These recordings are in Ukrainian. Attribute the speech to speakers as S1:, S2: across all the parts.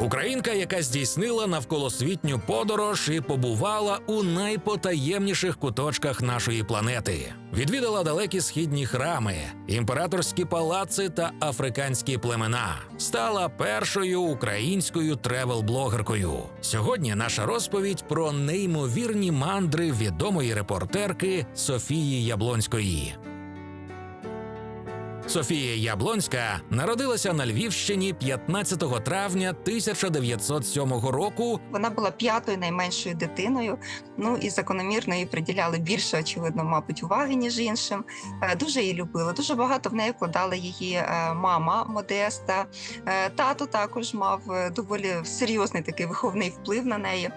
S1: Українка, яка здійснила навколосвітню подорож і побувала у найпотаємніших куточках нашої планети, відвідала далекі східні храми, імператорські палаци та африканські племена, стала першою українською тревел-блогеркою. Сьогодні наша розповідь про неймовірні мандри відомої репортерки Софії Яблонської. Софія Яблонська народилася на Львівщині 15 травня 1907 року.
S2: Вона була п'ятою найменшою дитиною. Ну і закономірно їй приділяли більше, очевидно, мабуть, уваги ніж іншим. Е, Дуже її любила. Дуже багато в неї вкладала її е, мама Модеста. Е, Тато також мав доволі серйозний такий виховний вплив на неї.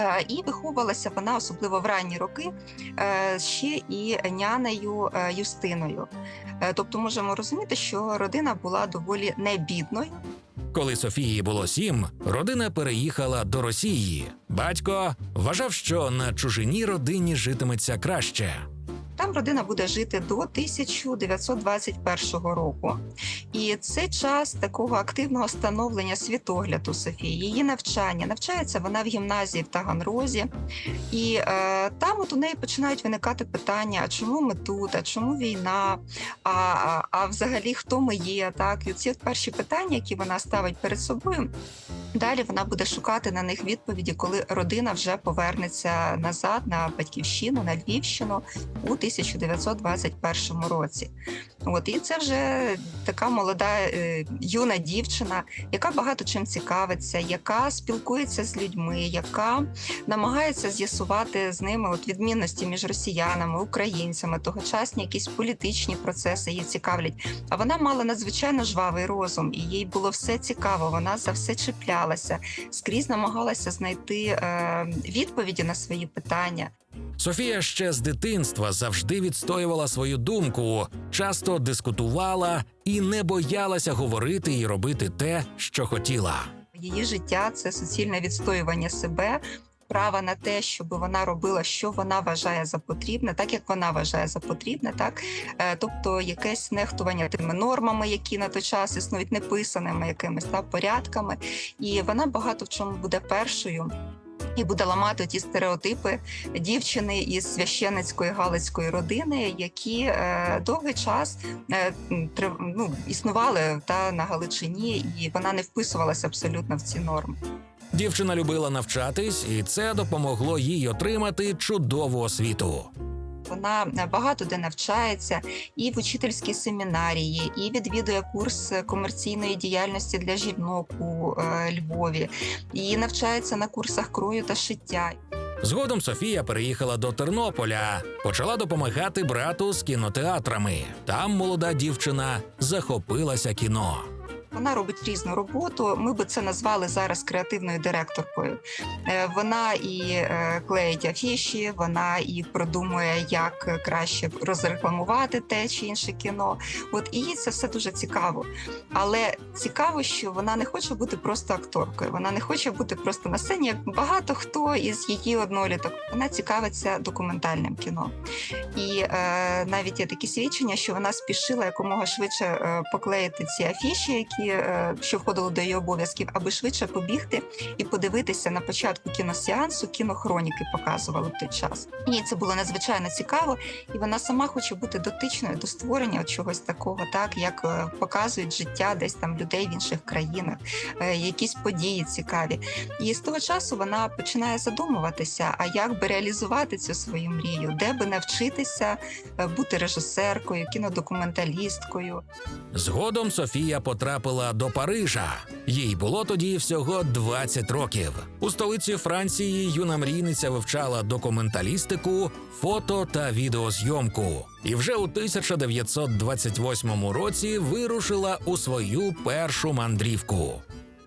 S2: Е, І виховувалася вона особливо в ранні роки е, ще і нянею е, Юстиною. Тобто можемо розуміти, що родина була доволі небідною.
S1: Коли Софії було сім, родина переїхала до Росії. Батько вважав, що на чужині родині житиметься краще.
S2: Там родина буде жити до 1921 року. І це час такого активного становлення світогляду Софії, її навчання. Навчається вона в гімназії в Таганрозі, і е, там от у неї починають виникати питання: а чому ми тут, а чому війна? А, а, а взагалі хто ми є? Так, і ці перші питання, які вона ставить перед собою. Далі вона буде шукати на них відповіді, коли родина вже повернеться назад на батьківщину, на Львівщину у 1921 році. От і це вже така молода е, юна дівчина, яка багато чим цікавиться, яка спілкується з людьми, яка намагається з'ясувати з ними от відмінності між росіянами, українцями, тогочасні якісь політичні процеси її цікавлять. А вона мала надзвичайно жвавий розум, і їй було все цікаво. Вона за все чіплялася, скрізь намагалася знайти е, відповіді на свої питання.
S1: Софія ще з дитинства завжди відстоювала свою думку, часто дискутувала і не боялася говорити і робити те, що хотіла.
S2: Її життя це суцільне відстоювання себе. Права на те, щоб вона робила, що вона вважає за потрібне, так як вона вважає за потрібне, так Е, тобто якесь нехтування тими нормами, які на той час існують неписаними якимись та порядками, і вона багато в чому буде першою. І буде ламати ті стереотипи дівчини із священицької галицької родини, які е, довгий час е, м, трив- ну, існували та на Галичині, і вона не вписувалася абсолютно в ці норми.
S1: Дівчина любила навчатись, і це допомогло їй отримати чудову освіту.
S2: Вона багато де навчається і в учительській семінарії, і відвідує курс комерційної діяльності для жінок у е, Львові, і навчається на курсах крою та шиття.
S1: Згодом Софія переїхала до Тернополя, почала допомагати брату з кінотеатрами. Там молода дівчина захопилася кіно.
S2: Вона робить різну роботу. Ми би це назвали зараз креативною директоркою. Е, Вона і е, клеїть афіші, вона і продумує, як краще розрекламувати те чи інше кіно. От і це все дуже цікаво. Але цікаво, що вона не хоче бути просто акторкою. Вона не хоче бути просто на сцені. Як багато хто із її одноліток. Вона цікавиться документальним кіно. І е, навіть є такі свідчення, що вона спішила якомога швидше е, поклеїти ці афіші, які е, що входили до її обов'язків, аби швидше побігти і подивитися на початку кіносеансу, кінохроніки показували в той час. Їй це було надзвичайно цікаво, і вона сама хоче бути дотичною до створення чогось такого, так як е, показують життя десь там людей в інших країнах, е, якісь події цікаві. І з того часу вона починає задумуватися, а як би реалізувати цю свою мрію, де би навчитися бути режисеркою, кінодокументалісткою.
S1: Згодом Софія потрапила до Парижа. Їй було тоді всього 20 років. У столиці Франції юна мрійниця вивчала документалістику, фото та відеозйомку. І вже у 1928 році вирушила у свою першу мандрівку.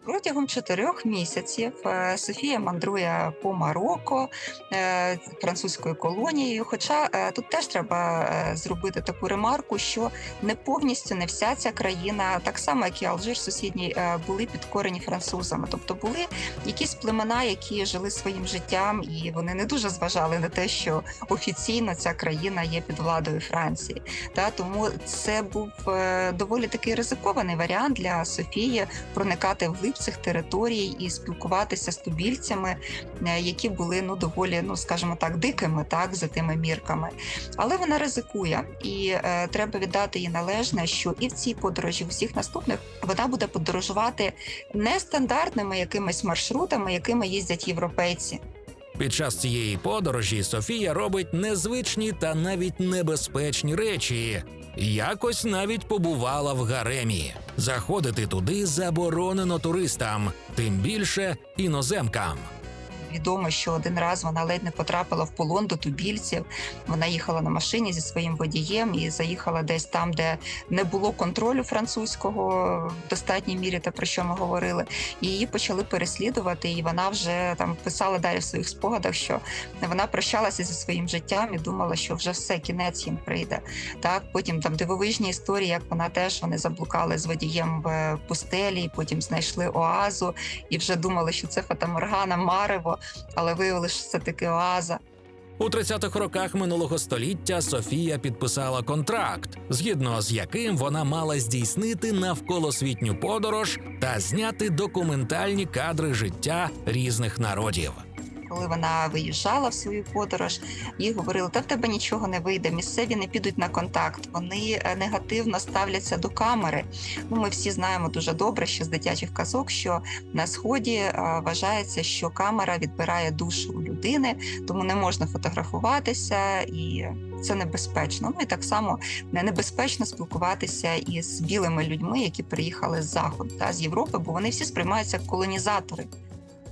S2: Протягом чотирьох місяців е, Софія мандрує по Марокко е, французькою колонією. Хоча е, тут теж треба зробити таку ремарку, що не повністю не вся ця країна, так само як і Алжир сусідній, були підкорені французами. Тобто були якісь племена, які жили своїм життям, і вони не дуже зважали на те, що офіційно ця країна є під владою Франції. Та тому це був доволі такий ризикований варіант для Софії проникати в глиб цих територій і спілкуватися з тубільцями, е, які були ну доволі, ну скажімо так, дикими, так за тими мірками. Але вона ризикує, і е, треба віддати їй належне, що і в цій подорожі, в усіх наступних вона буде подорожувати не стандартними якимись маршрутами, якими їздять європейці.
S1: Під час цієї подорожі Софія робить незвичні та навіть небезпечні речі. Якось навіть побувала в гаремі. Заходити туди заборонено туристам, тим більше іноземкам.
S2: Відомо, що один раз вона ледь не потрапила в полон до тубільців. Вона їхала на машині зі своїм водієм і заїхала десь там, де не було контролю французького в достатній мірі, те про що ми говорили. І її почали переслідувати. І вона вже там писала далі в своїх спогадах, що вона прощалася зі своїм життям і думала, що вже все кінець їм прийде. Так, потім там дивовижні історії, як вона теж вони заблукали з водієм в пустелі, потім знайшли оазу і вже думали, що це Фатаморгана, Марево, але виявилося, що це таки оаза.
S1: У 30-х роках минулого століття Софія підписала контракт, згідно з яким вона мала здійснити навколосвітню подорож та зняти документальні кадри життя різних народів.
S2: Коли вона виїжджала в свою подорож, їй говорили, та в тебе нічого не вийде, місцеві не підуть на контакт, вони е, негативно ставляться до камери. Ну, ми всі знаємо дуже добре, що з дитячих казок, що на сході е, вважається, що камера відбирає душу у людини, тому не можна фотографуватися і. Це небезпечно. Ну і так само не небезпечно спілкуватися із білими людьми, які приїхали з заходу та з Європи, бо вони всі сприймаються як колонізатори.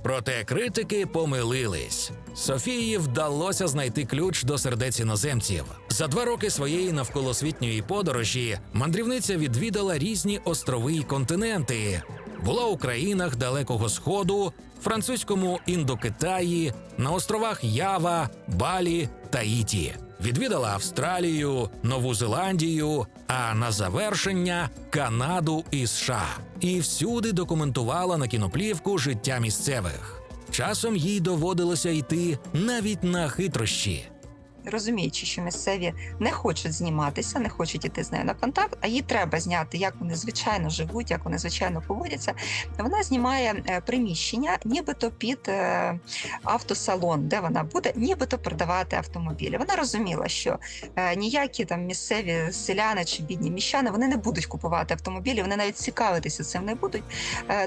S1: Проте критики помилились. Софії вдалося знайти ключ до сердець іноземців. За два роки своєї навколосвітньої подорожі мандрівниця відвідала різні острови й континенти. Була у країнах Далекого Сходу, французькому Індокитаї, на островах Ява, Балі, Таїті. Відвідала Австралію, Нову Зеландію, а на завершення Канаду і США. І всюди документувала на кіноплівку життя місцевих. Часом їй доводилося йти навіть на хитрощі.
S2: Розуміючи, що місцеві не хочуть зніматися, не хочуть іти з нею на контакт, а їй треба зняти, як вони звичайно живуть, як вони звичайно поводяться. Вона знімає е, приміщення, нібито під е, автосалон, де вона буде, нібито продавати автомобілі. Вона розуміла, що е, ніякі там місцеві селяни чи бідні міщани вони не будуть купувати автомобілі, вони навіть цікавитися цим не будуть.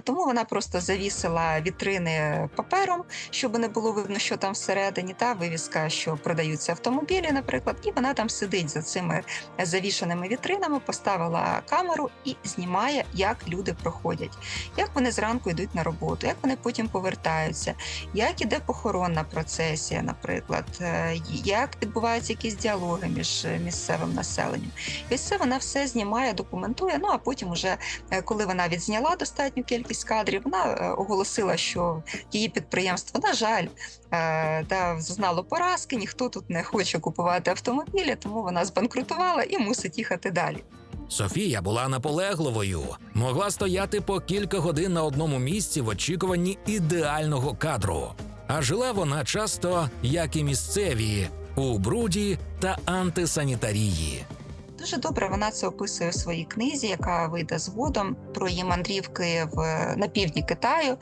S2: Тому вона просто завісила вітрини папером, щоб не було видно, що там всередині, та вивіска, що продаються автомобілі, наприклад, і вона там сидить за цими завішаними вітринами, поставила камеру і знімає, як люди проходять, як вони зранку йдуть на роботу, як вони потім повертаються, як іде похоронна процесія, наприклад, е, як відбуваються якісь діалоги між місцевим населенням. І це вона все знімає, документує. Ну а потім, уже е, коли вона відзняла достатню кількість кадрів, вона е, оголосила, що її підприємство, на жаль, та зазнало поразки, ніхто тут не хоче купувати автомобілі, тому вона збанкрутувала і мусить їхати далі.
S1: Софія була наполегливою, могла стояти по кілька годин на одному місці в очікуванні ідеального кадру. А жила вона часто, як і місцеві, у бруді та антисанітарії.
S2: Дуже добре вона це описує в своїй книзі, яка вийде згодом про її мандрівки в на півдні Китаю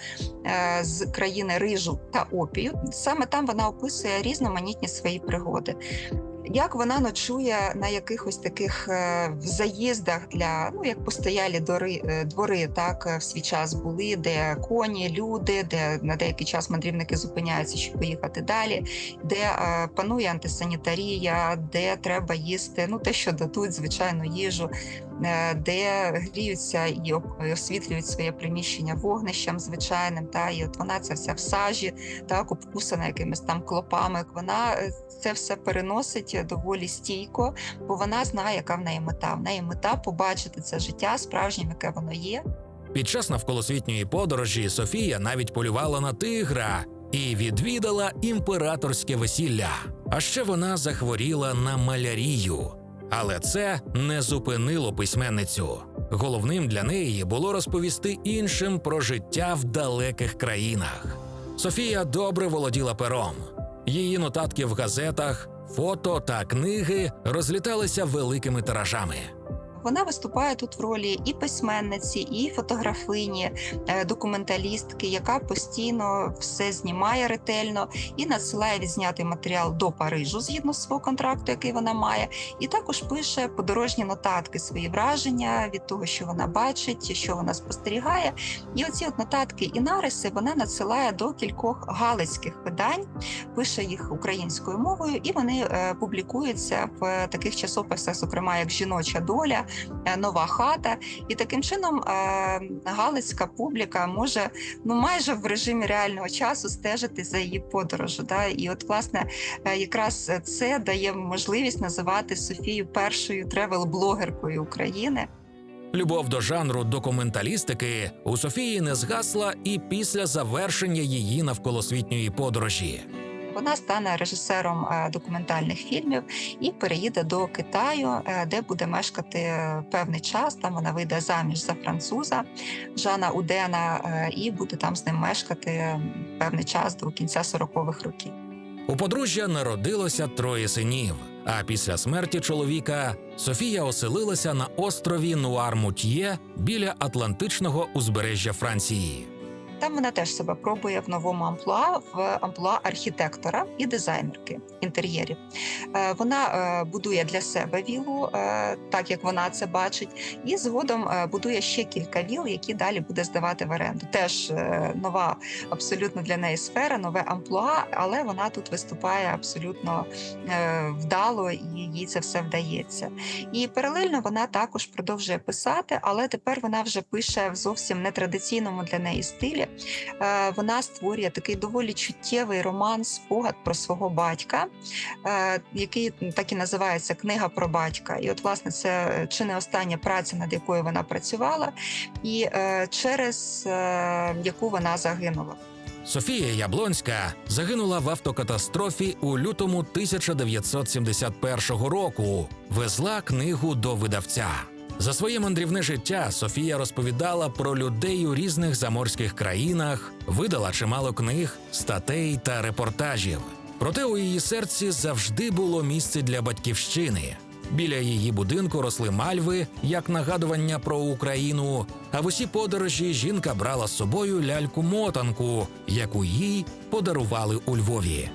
S2: е, з країни рижу та опію. Саме там вона описує різноманітні свої пригоди. Як вона ночує на якихось таких е, заїздах для ну як постоялі дори, е, двори, так е, в свій час були, де коні, люди, де на деякий час мандрівники зупиняються, щоб поїхати далі, де панує антисанітарія, де треба їсти, ну те, що дадуть, звичайну їжу, де гріються і освітлюють своє приміщення вогнищем звичайним. Та і от вона це вся в сажі, так обкусана якимись там клопами. Вона е, це все переносить доволі стійко, бо вона знає, яка в неї мета. В неї мета побачити це життя справжнім, яке воно є.
S1: Під час навколосвітньої подорожі Софія навіть полювала на тигра і відвідала імператорське весілля. А ще вона захворіла на малярію. Але це не зупинило письменницю. Головним для неї було розповісти іншим про життя в далеких країнах. Софія добре володіла пером. Її нотатки в газетах, фото та книги розліталися великими тиражами.
S2: Вона виступає тут в ролі і письменниці, і фотографині, е, документалістки, яка постійно все знімає ретельно і надсилає відзнятий матеріал до Парижу згідно свого контракту, який вона має, і також пише подорожні нотатки, свої враження від того, що вона бачить, що вона спостерігає. І оці от нотатки і нариси вона надсилає до кількох галицьких видань, пише їх українською мовою, і вони е, публікуються в таких часописах, зокрема як Жіноча доля, Нова хата. І таким чином е, галицька публіка може ну майже в режимі реального часу стежити за її подорожю. Да? І от, власне, е, якраз це дає можливість називати Софію першою тревел-блогеркою України.
S1: Любов до жанру документалістики у Софії не згасла і після завершення її навколосвітньої подорожі.
S2: Вона стане режисером е, документальних фільмів і переїде до Китаю, е, де буде мешкати е, певний час. Там вона вийде заміж за француза Жана Удена і буде там з ним мешкати певний час до кінця 40-х років.
S1: У подружжя народилося троє синів. А після смерті чоловіка Софія оселилася на острові Нуар-Мутьє біля Атлантичного узбережжя Франції.
S2: Там вона теж себе пробує в новому амплуа в амплуа архітектора і дизайнерки інтер'єрів. Е, Вона е, будує для себе вілу, е, так як вона це бачить, і згодом будує ще кілька віл, які далі буде здавати в оренду. Теж нова абсолютно для неї сфера, нове амплуа, але вона тут виступає абсолютно вдало, і їй це все вдається. І паралельно вона також продовжує писати, але тепер вона вже пише в зовсім нетрадиційному для неї стилі. Е, Вона створює такий доволі чуттєвий роман, спогад про свого батька, е, який так і називається Книга про батька. І, от, власне, це чи не остання праця, над якою вона працювала, і е, через е, яку вона загинула.
S1: Софія Яблонська загинула в автокатастрофі у лютому 1971 року. Везла книгу до видавця. За своє мандрівне життя Софія розповідала про людей у різних заморських країнах, видала чимало книг, статей та репортажів. Проте у її серці завжди було місце для батьківщини. Біля її будинку росли мальви як нагадування про Україну. А в усі подорожі жінка брала з собою ляльку мотанку, яку їй подарували у Львові.